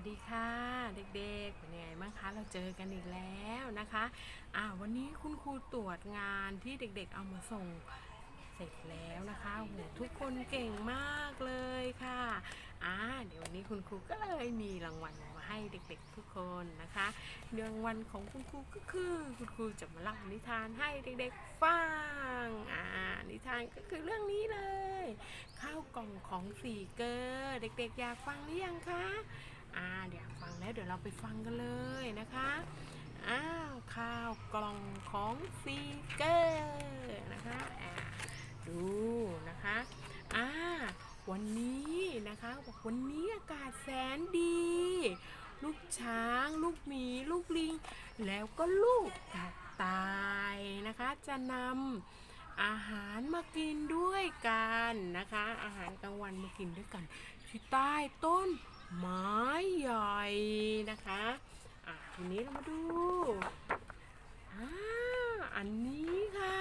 วัสดีค่ะ เด็กๆ เป็นยังไงบ้างคะ เราเจอกันอีกแล้วนะคะอ่าวันนี้คุณครูตรวจงานที่เด็กๆ เอามาส่งเสร็จแล้วนะคะโอ้โหทุกคนเก่งมากเลยค่ะอ่าเดี๋ยววันนี้คุณครูก็เลยมีรางวัลมาให้เด็กๆทุกคนนะคะรางวัลของคุณครูก็คือคุณครูจะมาเล่านิทานให้เด็กๆฟังอ่านิทานก็คือเรื่องนี้เลย ข้าวกล่องของสี่เกอร์เด็กๆอยากฟังหรือยังคะ อ่าเดี๋ยวฟังแล้วเดี๋ยวเราไปฟังกันเลยนะคะ อ้าวข้าวกล่องของซีเกอร์นะคะอ่าดูนะคะอ่าวันนี้นะคะบอกวันนี้อากาศแสนดี ลูกช้าง ลูกหมี ลูกลิง แล้วก็ลูกกระต่ายนะคะ จะนำอาหารมากินด้วยกันนะคะ อาหารกลางวันมากินด้วยกัน ที่ใต้ต้น ไม้ใหญ่นะคะอะทีนี้เรามาดูอ่าอันนี้ค่ะ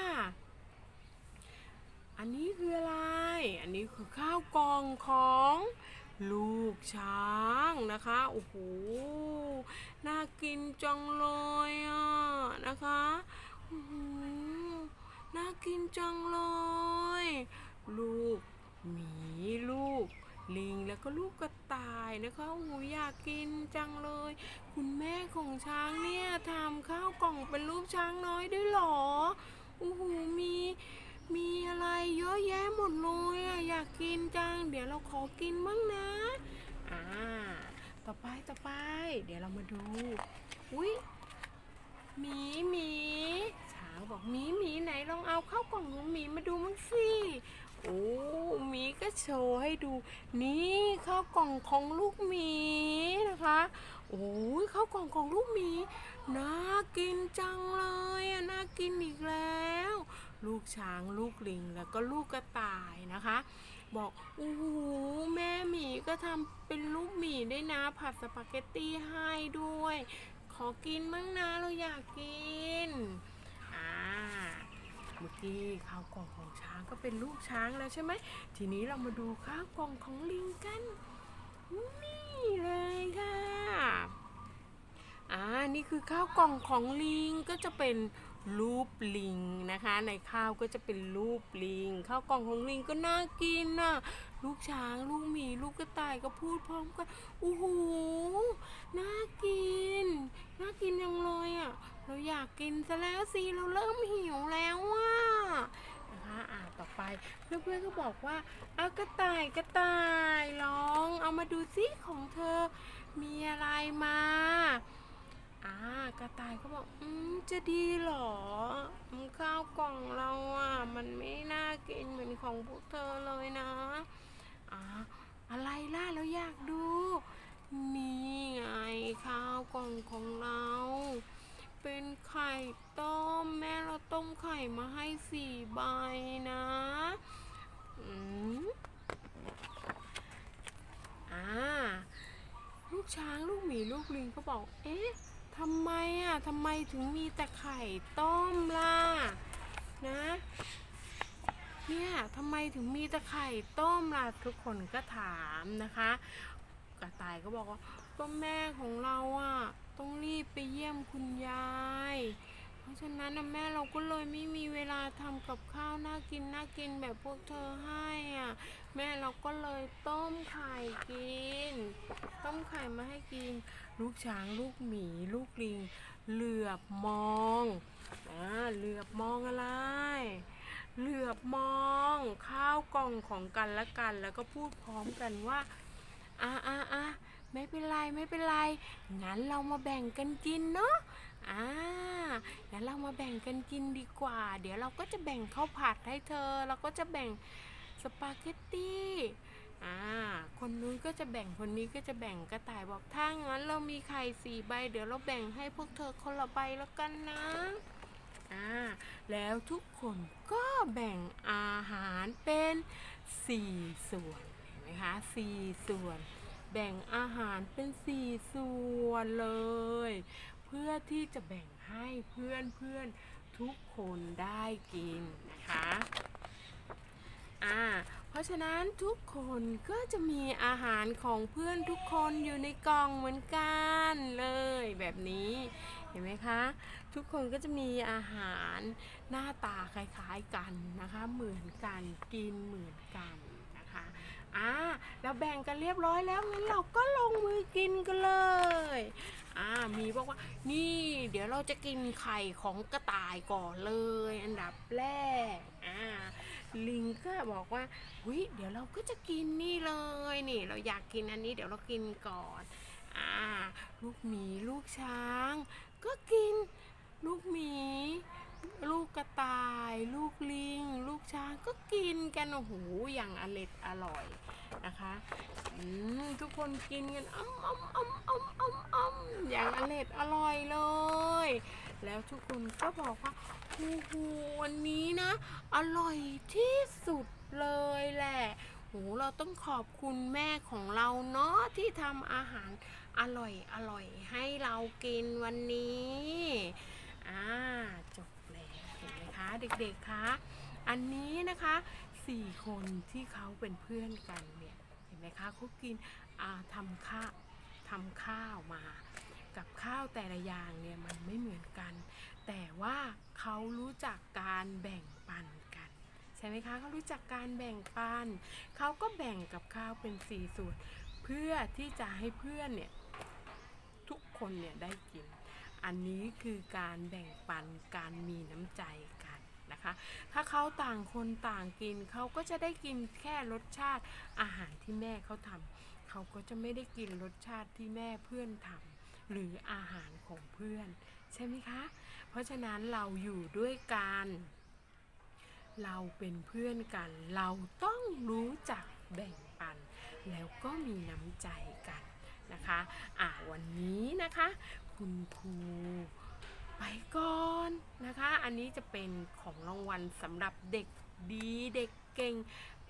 อันนี้คืออะไร อันนี้คือข้าวกล่องของลูกช้างนะคะ โอ้โห น่ากินจังเลยอะนะคะโอ้โหน่ากินจังเลย ลูกหมีลูก ลิง แล้วก็ลูกกระต่ายนะคะโอ้โหอยากกินจังเลย คุณแม่ของช้างเนี่ยทำข้าวกล่องเป็นรูปช้างน้อยด้วยหรอโอ้โหมีมีอะไรเยอะแยะหมดเลยอะอยากกินจัง เดี๋ยวเราขอกินบ้างนะอ่าต่อไปต่อไป เดี๋ยวเรามาดูอุ้ยหมีหมีช้างบอกหมีหมีไหนลองเอาเข้าวกล่องของหมีมาดูมั้งสิ โอ้หมีก็โชว์ให้ดู นี่ข้าวกล่องของลูกหมีนะคะ โอ้ยข้าวกล่องของลูกหมีน่ากินจังเลยน่ากินอีกแล้ว ลูกช้างลูกลิงแล้วก็ลูกกระต่ายนะคะ บอกโอ้โหแม่หมีก็ทำเป็นลูกหมีด้วยนะ ผัดสปาเกตตี้ให้ด้วย ขอกินมั่งนะเราอยากกิน เมื่ข้าวกล่องของช้างก็เป็นลูกช้างแล้วใช่ไหม ทีนี้เรามาดูข้าวกล่องของลิงกัน นี่เลยค่ะ อ่า นี่คือข้าวกล่องของลิงก็จะเป็นรูปลิงนะคะ ในข้าวก็จะเป็นรูปลิง ข้าวกล่องของลิงก็น่ากินน่ะ ลูกช้าง ลูกหมี ลูกกระต่ายก็พูดพร้อมกันโอ้โห น่ากิน น่ากินยังเลยอะ เราอยากกินซะแล้วสิเราเริ่มหิวแล้วอะนะคะอ่าต่อไปเพื่อนๆก็บอกว่าเอากระต่ายกระต่ายลองเอามาดูซิของเธอมีอะไรมาอ่ากระต่ายก็บอกอืมจะดีเหรอข้าวกล่องเราอะมันไม่น่ากินเหมือนของพวกเธอเลยนะอ่าอะไรล่ะเราอยากดู นี่ไงข้าวกล่องของเรา ไข่ต้ม แม่เราต้มไข่มาให้สี่ใบนะอืมอ่า ลูกช้างลูกหมีลูกลิงก็บอก เอ๊ะทำไมอะทำไมถึงมีแต่ไข่ต้มล่ะ นะ เนี่ยทำไมถึงมีแต่ไข่ต้มล่ะ ทุกคนก็ถามนะคะ กระต่ายก็บอกว่า ก็แม่ของเราอะ ต้องรีบไปเยี่ยมคุณยาย ราะฉะนั้นนะแม่เราก็เลยไม่มีเวลาทำกับข้าวน่ากินน่ากินแบบพวกเธอให้อะแม่เราก็เลยต้มไข่กิน ต้มไข่มาให้กิน ลูกช้างลูกหมี ลูกลิง เหลือบมองอ่าเหลือบมองอะไร เหลือบมองข้าวกล่องของกันและกัน แล้วก็พูดพร้อมกันว่าอ่าอ่าอ่าไม่เป็นไรไม่เป็นไรงั้นเรามาแบ่งกันกินเนาะ อ่างั้นเรามาแบ่งกันกินดีกว่า เดี๋ยวเราก็จะแบ่งข้าวผัดให้เธอ เราก็จะแบ่งสปาเกตตี้อ่า คนนู้นก็จะแบ่งคนนี้ก็จะแบ่งกระต่ายบอกถ้างั้นเรามีไข่สี่ใบ เดี๋ยวเราแบ่งให้พวกเธอคนละใบแล้วกันนะอ่าแล้วทุกคนก็แบ่งอาหารเป็นสี่ส่วนเห็นไหมคะสี่ส่วน แบ่งอาหารเป็นสี่ส่วนเลย เพื่อที่จะแบ่งให้เพื่อนเพื่อนทุกคนได้กินนะคะอ่าเพราะราะฉะนั้นทุกคนก็จะมีอาหารของเพื่อนทุกคนอยู่ในกล่องเหมือนกันเลยแบบนี้เห็นไหมคะ ทุกคนก็จะมีอาหารหน้าตาคล้ายๆกันนะคะเหมือนกันกินเหมือนกันนะคะอ่าเราแบ่งกันเรียบร้อยแล้วงั้นเราก็ลงมือกินกันเลย อ่ามีบอกว่านี่เดี๋ยวเราจะกินไข่ของกระต่ายก่อนเลย อันดับแรกอ่าลิงก็บอกว่าหุยเดี๋ยวเราก็จะกินนี่เลยนี่ เราอยากกินอันนี้เดี๋ยวเรากินก่อนอ่าลูกหมีลูกช้าง ก็กินลูกหมี ลูกกระต่าย ลูกลิง ลูกช้างก็กินกันโอ้โหอย่างอร็ดอร่อยนะคะทุกคนกินกันอ้ำอ้ำอ้ำอ้อ้ำอ้อย่างอร็ดอร่อยเลย แล้วทุกคนก็บอกว่าโอ้โหวันนี้นะ อร่อยที่สุดเลยแหละโหเราต้องขอบคุณแม่ของเราเนาะที่ทำอาหารอร่อยอร่อยให้เรากินวันนี้ อ่าจบ เห็นไหมคะเด็กๆคะอันนี้นะคะสี่คนที่เขาเป็นเพื่อนกันเนี่ยเห็นไหมคะเขากินทำข้าวทำข้าวมา กับข้าวแต่ละอย่างเนี่ยมันไม่เหมือนกัน แต่ว่าเขารู้จักการแบ่งปันกันใช่ไหมคะเขารู้จักการแบ่งปันเขาก็แบ่งกับข้าวเป็นสี่ส่วน เพื่อที่จะให้เพื่อนเนี่ยทุกคนเนี่ยได้กิน อันนี้คือการแบ่งปันการมีน้ำใจ นะคะ ถ้าเขาต่างคนต่างกินเขาก็จะได้กินแค่รสชาติอาหารที่แม่เขาทำเขาก็จะไม่ได้กินรสชาติที่แม่เพื่อนทำหรืออาหารของเพื่อน ใช่ไหมคะ เพราะฉะนั้นเราอยู่ด้วยกันเราเป็นเพื่อนกัน เราต้องรู้จักแบ่งปัน แล้วก็มีน้ำใจกันนะคะ อะวันนี้นะคะ คุณครู ไปก่อนนะคะ อันนี้จะเป็นของรางวัลสำหรับเด็กดีเด็กเก่ง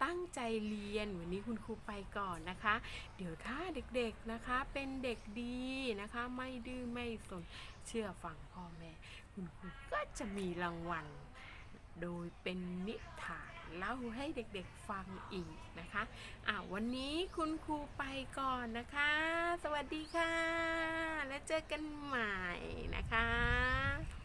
ตั้งใจเรียนวันนี้คุณครูไปก่อนนะคะ เดี๋ยวถ้าเด็กๆนะคะเป็นเด็กดีนะคะ ไม่ดื้อไม่สนเชื่อฟังพ่อแม่ คุณครูก็จะมีรางวัล โดยเป็นนิทาน เล่าให้เด็กๆฟังอีกนะคะอ่าวันนี้คุณครูไปก่อนนะคะ สวัสดีค่ะ แล้วเจอกันใหม่นะคะ